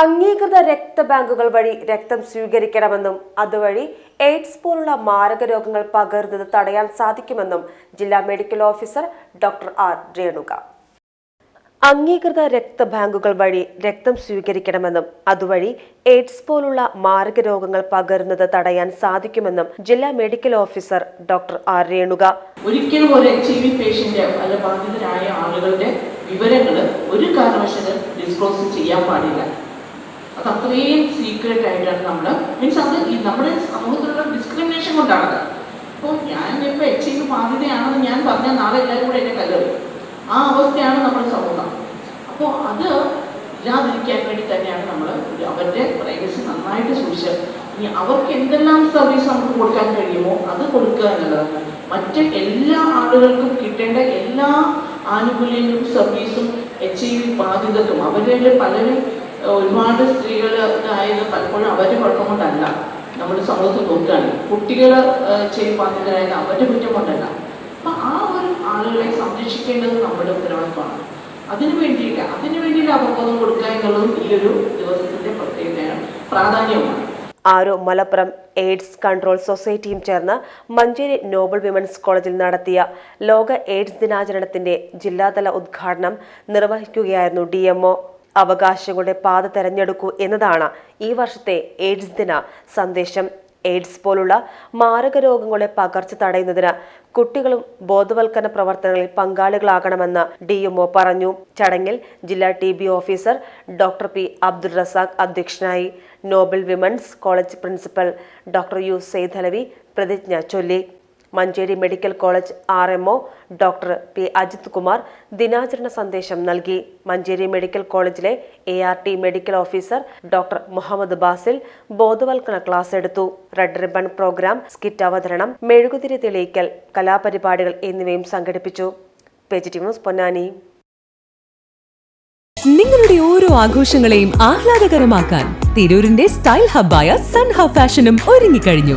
അംഗീകൃത രക്തബാങ്കുകൾ വഴി രക്തം സ്വീകരിക്കണമെന്നും അതുവഴി എയ്ഡ്സ് പോലുള്ള മാരക രോഗങ്ങൾ പകരുന്നത് തടയാൻ സാധിക്കുമെന്നും ജില്ലാ medical officer doctor R Renuka. അംഗീകൃത രക്തബാങ്കുകൾ വഴി രക്തം സ്വീകരിക്കണമെന്നും അതുവഴി എയ്ഡ്സ് പോലുള്ള മാരക രോഗങ്ങൾ പകരുന്നത് തടയാൻ സാധിക്കുമെന്നും ജില്ലാ medical officer doctor R Renuka. ഒരിക്കലും ഒരു എച്ച് ഐ വി പേഷ്യന്റ് അല്ല ബാധിതരായ ആളുകളുടെ വിവരങ്ങൾ ഒരു കാരണവശാലും ഡിസ്ക്ലോസ് ചെയ്യാൻ പാടില്ല. അത് അത്രയും സീക്രട്ട് ആയിട്ടാണ് നമ്മൾ മീൻസ് അത് നമ്മുടെ സമൂഹത്തിലുള്ള ഡിസ്ക്രിമിനേഷൻ കൊണ്ടാണത്. അപ്പോൾ ഞാൻ ഇപ്പോൾ എച്ച് ഐ ബാധിതയാണെന്ന് ഞാൻ പറഞ്ഞാൽ നാളെ എല്ലാവരും കൂടെ എന്നെ കല്ലെറും ആ അവസ്ഥയാണ് നമ്മുടെ സമൂഹം. അപ്പോൾ അത് ഇല്ലാതിരിക്കാൻ വേണ്ടി തന്നെയാണ് നമ്മൾ അവരുടെ പ്രൈവസി നന്നായിട്ട് സൂക്ഷിച്ചത്. ഇനി അവർക്ക് എന്തെല്ലാം സർവീസ് നമുക്ക് കൊടുക്കാൻ കഴിയുമോ അത് കൊടുക്കുക എന്നുള്ളതാണ് മറ്റ് എല്ലാ ആളുകൾക്കും കിട്ടേണ്ട എല്ലാ ആനുകൂല്യങ്ങളും സർവീസും എച്ച് ഐ വി ബാധിതർക്കും അവരുടെ പലരും ഒരുപാട് സ്ത്രീകൾ ആയത് പലപ്പോഴും അവരുടെ കുഴപ്പം കൊണ്ടല്ല. നമ്മുടെ സമൂഹത്തിൽ നോക്കുകയാണ് കുട്ടികൾ ചെയ്യും ബാധിതരായത് അവരുടെ കുറ്റം കൊണ്ടല്ല. അപ്പൊ ആ ഒരു ആളുകളെ സംരക്ഷിക്കേണ്ടത് നമ്മുടെ ഉത്തരവാദിത്വമാണ്. അതിനു വേണ്ടിയിട്ട് അതിനു വേണ്ടിയിട്ട് അവബോധം കൊടുക്കുക എന്നുള്ളതും ഈ ഒരു ദിവസത്തിന്റെ പ്രത്യേകതയാണ് പ്രാധാന്യവുമാണ്. ആരോ മലപ്പുറം എയ്ഡ്സ് കൺട്രോൾ സൊസൈറ്റിയും ചേർന്ന് മഞ്ചേരി നോബൽ വിമൻസ് കോളേജിൽ നടത്തിയ ലോക എയ്ഡ്സ് ദിനാചരണത്തിന്റെ ജില്ലാതല ഉദ്ഘാടനം നിർവഹിക്കുകയായിരുന്നു ഡി അവകാശങ്ങളുടെ പാത തെരഞ്ഞെടുക്കൂ എന്നതാണ് ഈ വർഷത്തെ എയ്ഡ്സ് ദിന. സന്ദേശം എയ്ഡ്സ് പോലുള്ള മാരക രോഗങ്ങളുടെ പകർച്ച തടയുന്നതിന് കുട്ടികളും ബോധവൽക്കരണ പ്രവർത്തനങ്ങളിൽ പങ്കാളികളാകണമെന്ന് ഡി പറഞ്ഞു. ചടങ്ങിൽ ജില്ലാ T B officer doctor P Abdul Razak അധ്യക്ഷനായി. Nobel women's college principal doctor U Saidalavi പ്രതിജ്ഞ ചൊല്ലി. Manjeri medical college R M doctor P Ajith Kumar ദിനാചരണ സന്ദേശം നൽകി. മഞ്ചേരി മെഡിക്കൽ കോളേജിലെ A R T medical officer doctor Muhammad Basil ബോധവൽക്കരണ class എടുത്തു. Red ribbon programme skit അവതരണം മെഴുകുതിരി തെളിയിക്കൽ കലാപരിപാടികൾ എന്നിവയും സംഘടിപ്പിച്ചു. പൊന്നാനി. നിങ്ങളുടെ ഓരോ ആഘോഷങ്ങളെയും ആഹ്ലാദകരമാക്കാൻ തിരൂരിന്റെ സ്റ്റൈൽ ഹബ്ബായ സൺ ഹബ് ഫാഷനും ഒരുങ്ങിക്കഴിഞ്ഞു.